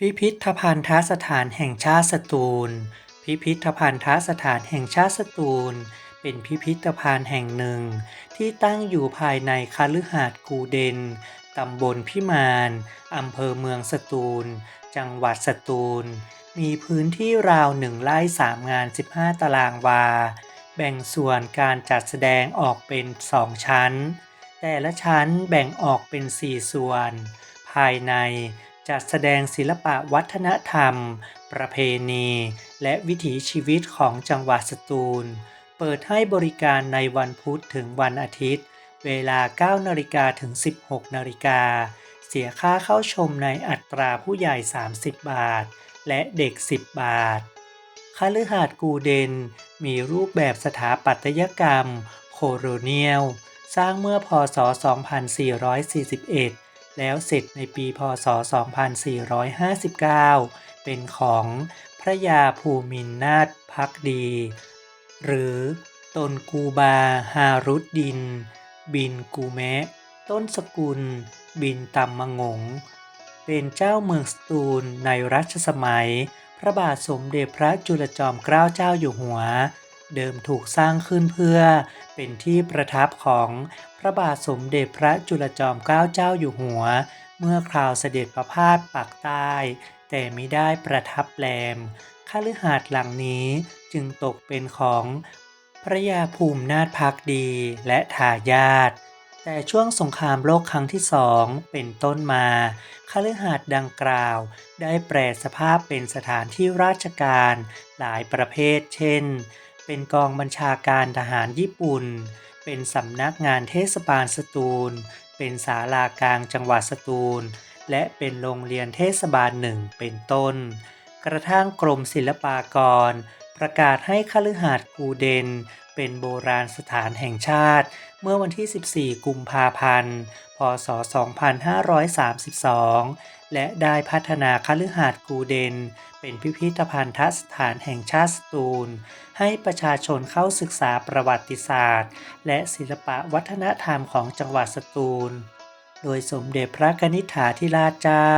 พิพิธภัณฑสถานแห่งชาติสตูล พิพิธภัณฑสถานแห่งชาติสตูล เป็นพิพิธภัณฑ์แห่งหนึ่ง ที่ตั้งอยู่ภายในคฤหาสน์กูเดน ตำบลพิมานอำเภอเมืองสตูล จังหวัดสตูล มีพื้นที่ราวหนึ่งไร่สามงาน 15 ตารางวา แบ่งส่วนการจัดแสดงออกเป็นสองชั้น แต่ละชั้นแบ่งออกเป็น 4 ส่วน ภายใน จัดแสดงศิลปะวัฒนธรรม ประเพณี และวิถีชีวิตของจังหวัดสตูล เปิดให้บริการในวันพุธถึงวันอาทิตย์ เวลา 9นาฬิกาถึง 16นาฬิกา เสียค่าเข้าชมในอัตราผู้ใหญ่ 30 บาท และเด็ก 10 บาทคฤหาสน์กูเดน มีรูปแบบสถาปัตยกรรม โคโลเนียล สร้างเมื่อพศ 2441 แล้วเสร็จในปีพศ 2459 เป็นของพระยาภูมินนาถพักดี หรือตนกูบาฮารุดดิน บินกูแมะ ต้นสกุล บินตำมะงง เป็นเจ้าเมืองสตูลในรัชสมัย พระบาทสมเด็จพระจุลจอมเกล้าเจ้าอยู่หัว เดิมถูกสร้างขึ้นเพื่อเป็นที่ประทับของพระบาทสมเด็จพระจุลจอมเกล้าเจ้าอยู่หัว เมื่อคราวเสด็จประพาสปากใต้ แต่มิได้ประทับแรมคฤหาสน์หลังนี้จึงตกเป็นของพระยาภูมินาถพักดีและทายาทแต่ช่วงสงครามโลกครั้งที่สองเป็นต้นมาคฤหาสน์ดังกล่าว ได้แปรสภาพเป็นสถานที่ราชการหลายประเภท เช่น เป็นกองบัญชาการทหารญี่ปุ่น เป็นสำนักงานเทศบาลสตูล เป็นศาลากลางจังหวัดสตูล และเป็นโรงเรียนเทศบาลหนึ่งเป็นต้น กระทั่งกรมศิลปากร ประกาศให้คฤหาสน์กูเดน เป็นโบราณสถานแห่งชาติ เมื่อวันที่ 14 กุมภาพันธ์ พศ 2532 และได้พัฒนาคฤหาสน์กูเดน เป็นพิพิธภัณฑสถานแห่งชาติสตูล ให้ประชาชนเข้าศึกษาประวัติศาสตร์ และศิลปะวัฒนธรรมของจังหวัดสตูล โดยสมเด็จพระกนิษฐาธิราชเจ้า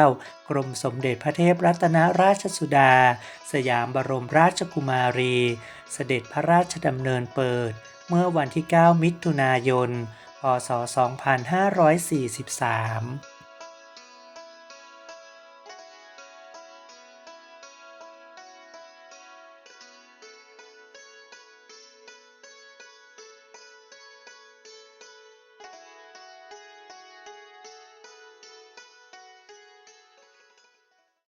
กรมสมเด็จพระเทพรัตนราชสุดา สยามบรมราชกุมารี เสด็จพระราชดำเนินเปิด เมื่อวันที่ 9 มิถุนายน พศ 2543